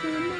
다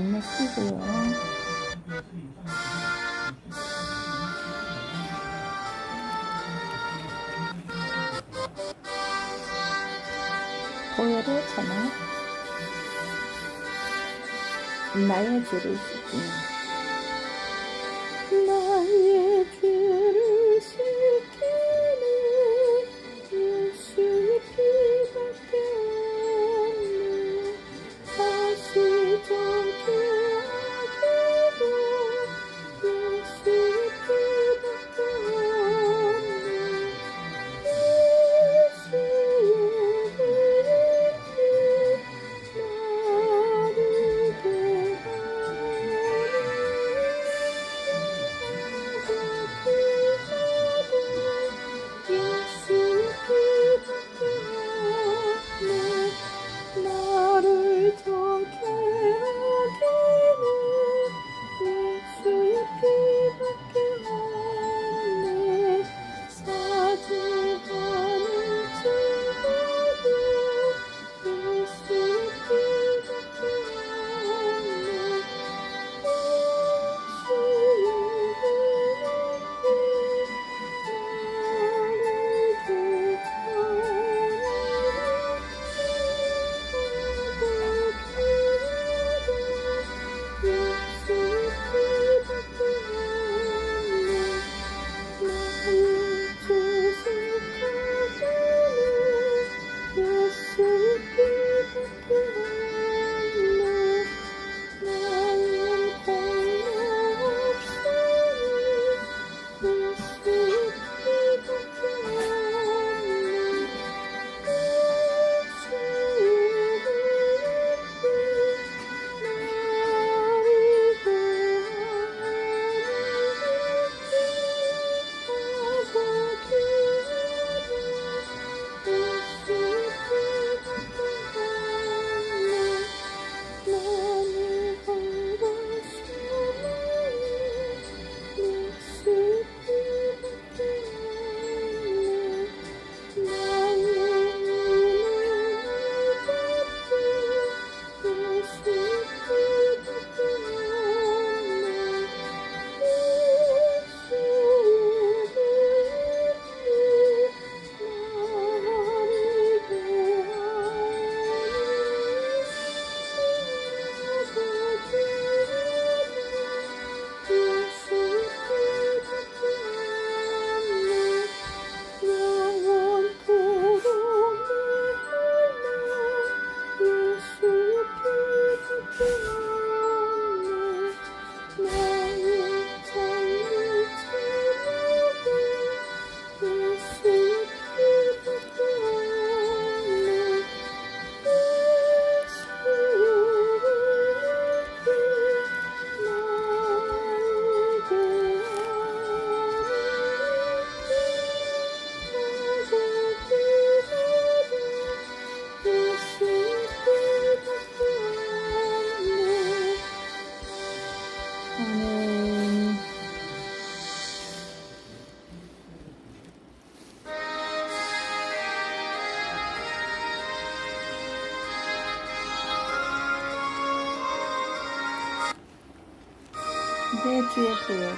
건네 쓰고요. 고열의 전화 나의 줄을 쓰기 贴合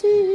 see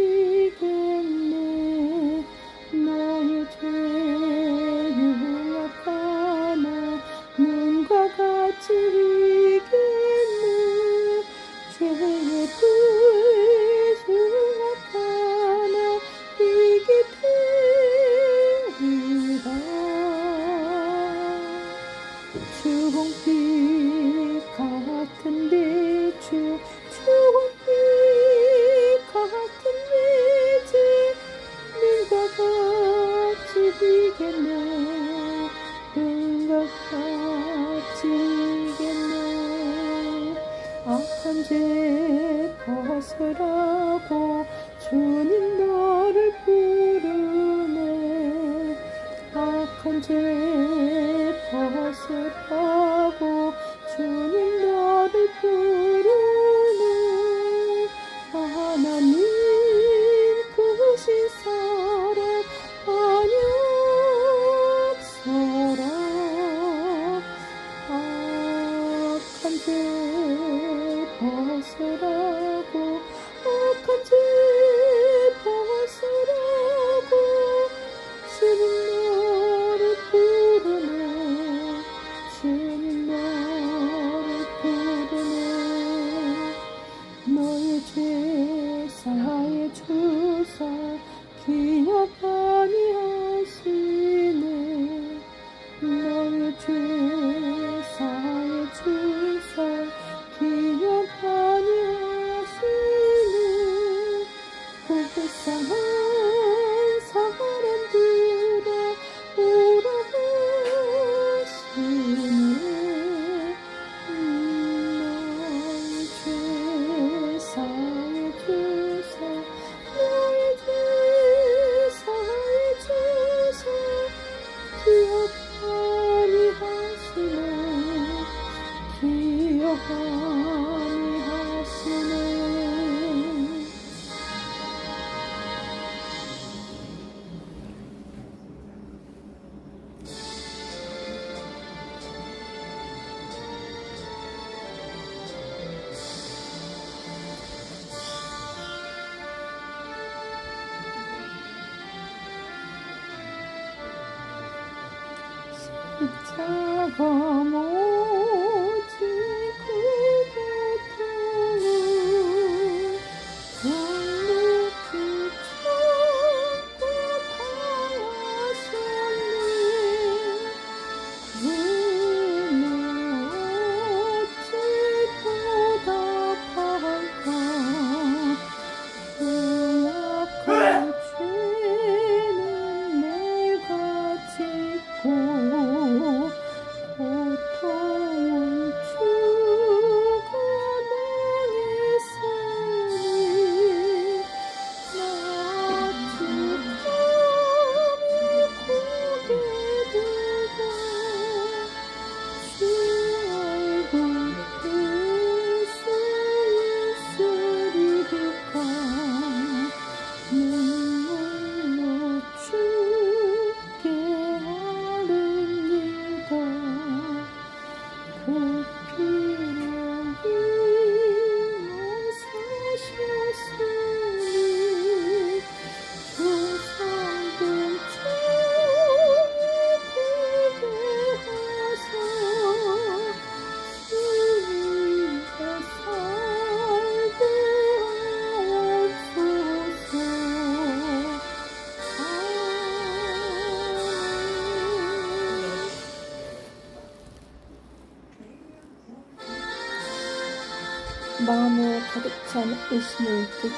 마음에 가득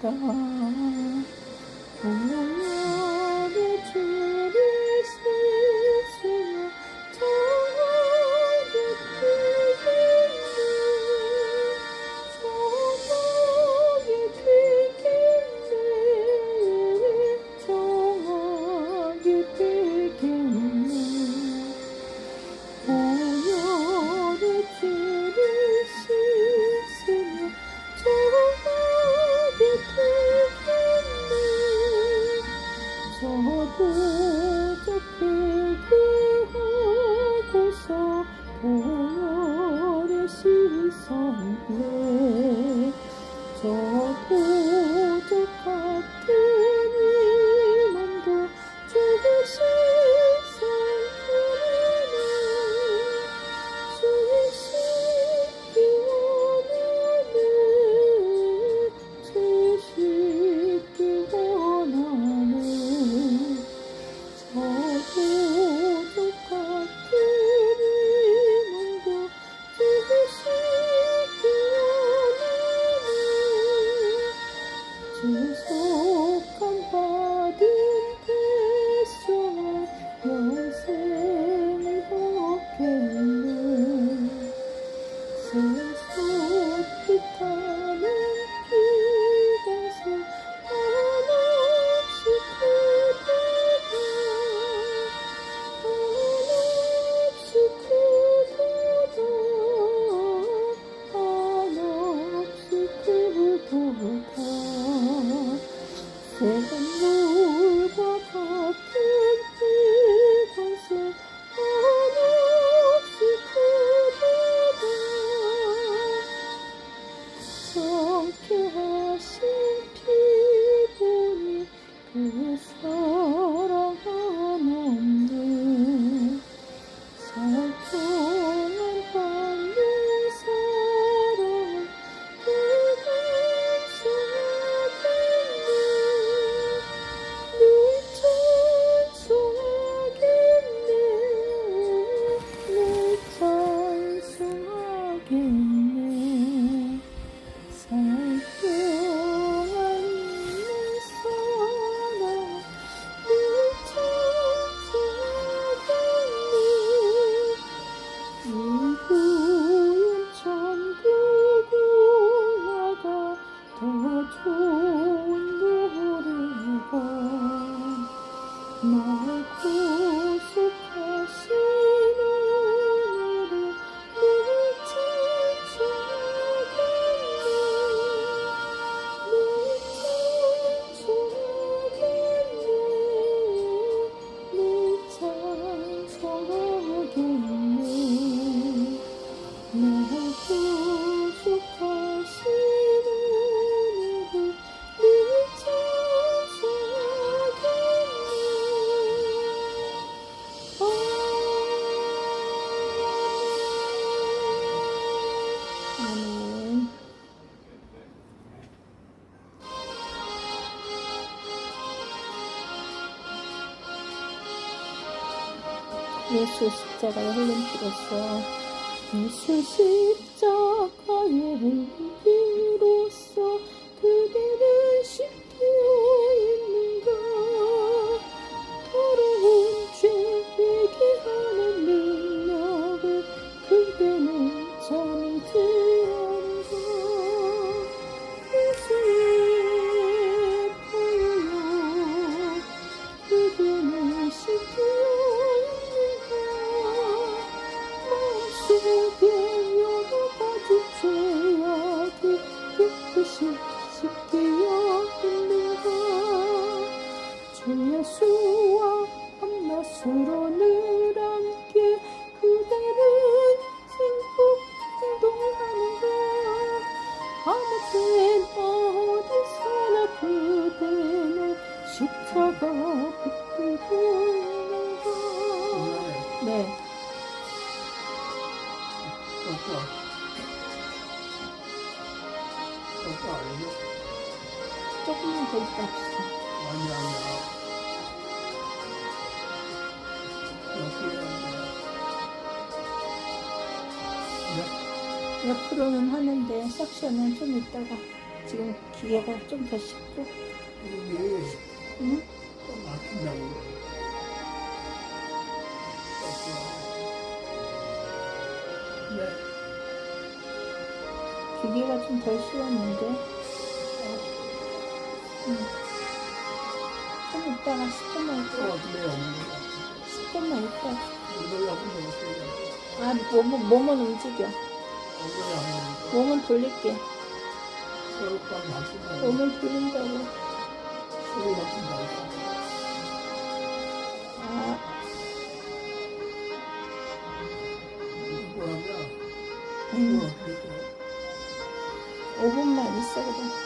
피 结婚了 예수 십자가의 흘림피로써 예수 십자가의 흘림피로써 그대를 씻기 십자가 붙들고 있는가 네 오빠. 오빠 아니요? 조금만 더 있다 합시다 아니 아니야. 여기. 네? 옆으로는 하는데 섹션은 좀 있다가 지금 기계가 좀 더 쉽고 응? 기계가 좀 덜 쉬웠는데 응. 좀 있다가 10분만 또 있다 어떻게 없는 거야? 10분만 있다 이걸 yap으면 어떻게 해? 아 몸은, 몸은 움직여 몸은 돌릴게. 몸을 돌린다고 서로 막힌다. 아 뭐라냐? 음, 해? 5분만 있어 그래